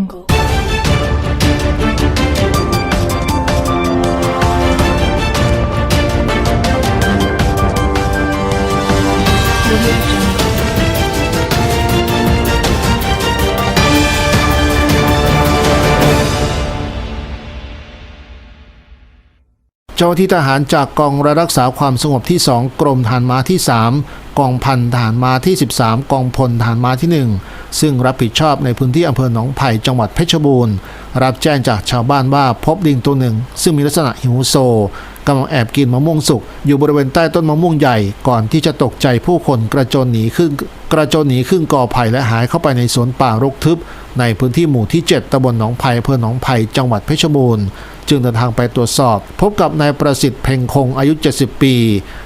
angle เจ้าที่ทหารจากกองรักษาความสงบที่ 2 กรมฐานมาที่ 3 กองพันทหารมาที่ 13 กองพลทหารมาที่ 1 ซึ่งรับผิดชอบในพื้นที่อำเภอหนองไผ่จังหวัดเพชรบูรณ์ รับแจ้งจากชาวบ้านว่าพบลิงตัวหนึ่ง ซึ่งมีลักษณะหิวโซกำลังแอบกินมะม่วงสุกอยู่บริเวณใต้ต้นมะม่วงใหญ่ก่อนที่จะตกใจผู้คนกระโจนหนีขึ้น กระโจนหนีขึ้นกอไผ่และหายเข้าไปในสวนป่ารกทึบ ในพื้นที่หมู่ที่ 7ตำบลหนองไผ่อำเภอหนองไผ่จังหวัดเพชรบูรณ์จึงเดินทางไปตรวจสอบ พบกับนายประสิทธิ์เพ่งคงอายุ 70 ปี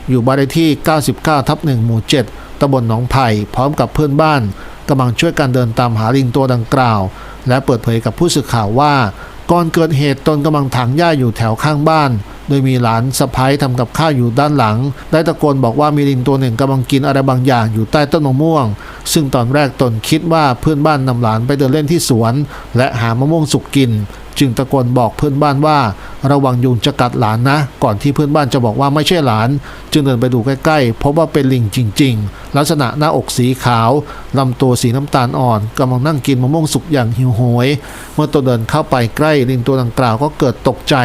อยู่บ้านเลขที่ 99 ทับ1หมู่ 7ตำบลหนองไผ่พร้อมกับเพื่อนบ้านกำลังช่วยกันเดินตามหาลิงตัวดังกล่าว และเปิดเผยกับผู้สื่อข่าวว่า ก่อนเกิดเหตุตนกำลังถางหญ้าอยู่แถวข้างบ้าน โดยมีหลานสะพ้ายทำกับข้าวอยู่ด้านหลัง ได้ตะโกนบอกว่ามีลิงตัวหนึ่งกำลังกินอะไรบางอย่างอยู่ใต้ต้นมะม่วง ซึ่งตอนแรกตนคิดว่าเพื่อนบ้านนำหลานไปเดินเล่นที่สวน และหามะม่วงสุกกิน จึงตะโกนบอกเพื่อนบ้านว่า ระวังยุงจะกัดหลานนะ ก่อนที่เพื่อนบ้านจะบอกว่าไม่ใช่หลาน จึงเดินไปดูใกล้ๆพบว่าเป็นลิงจริง ๆ ลักษณะหน้าอกสีขาวลำตัวสีน้ำตาลอ่อนกำลังนั่งกินมะม่วงสุกอย่างหิวโหย เมื่อตัวเดินเข้าไปใกล้ลิงตัวดังกล่าวก็เกิดตกใจ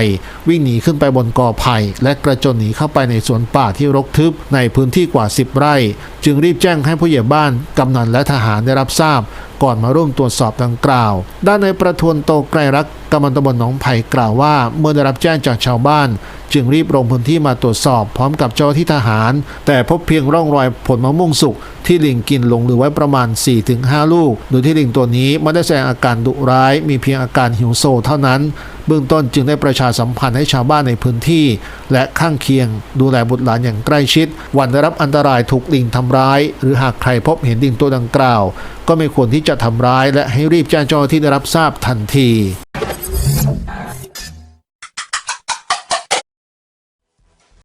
วิ่งหนีขึ้นไปบนกอไผ่และกระโจนหนีเข้าไปในสวนป่าที่รกทึบในพื้นที่กว่า 10 ไร่ จึงรีบแจ้งให้ผู้ใหญ่บ้านกำนันและทหารได้รับทราบ ก่อนมาร่วมตรวจสอบดังกล่าว ด้านในายประทวนโตไกรรักกำมันตำบลหนองไผ่กล่าวว่า เมื่อได้รับแจ้งจากชาวบ้าน จึงรีบลงพื้นที่มาตรวจสอบพร้อมกับเจ้าหน้าที่ทหาร แต่พบเพียงร่องรอยผลมะม่วงสุกที่ลิงกินลงเหลือไว้ประมาณ 4-5 ลูก โดยที่ลิงตัวนี้ไม่ได้แสดงอาการดุร้าย มีเพียงอาการหิวโซเท่านั้น เบื้องต้นจึงได้ประชาสัมพันธ์ให้ชาวบ้านในพื้นที่ และข้างเคียง ดูแลบุตรหลานอย่างใกล้ชิด วันได้รับอันตรายถูกลิงทำร้าย หรือหากใครพบเห็นลิงตัวดังกล่าว ก็ไม่ควรที่จะทำร้าย และให้รีบแจ้งเจ้าหน้าที่ได้รับทราบทันที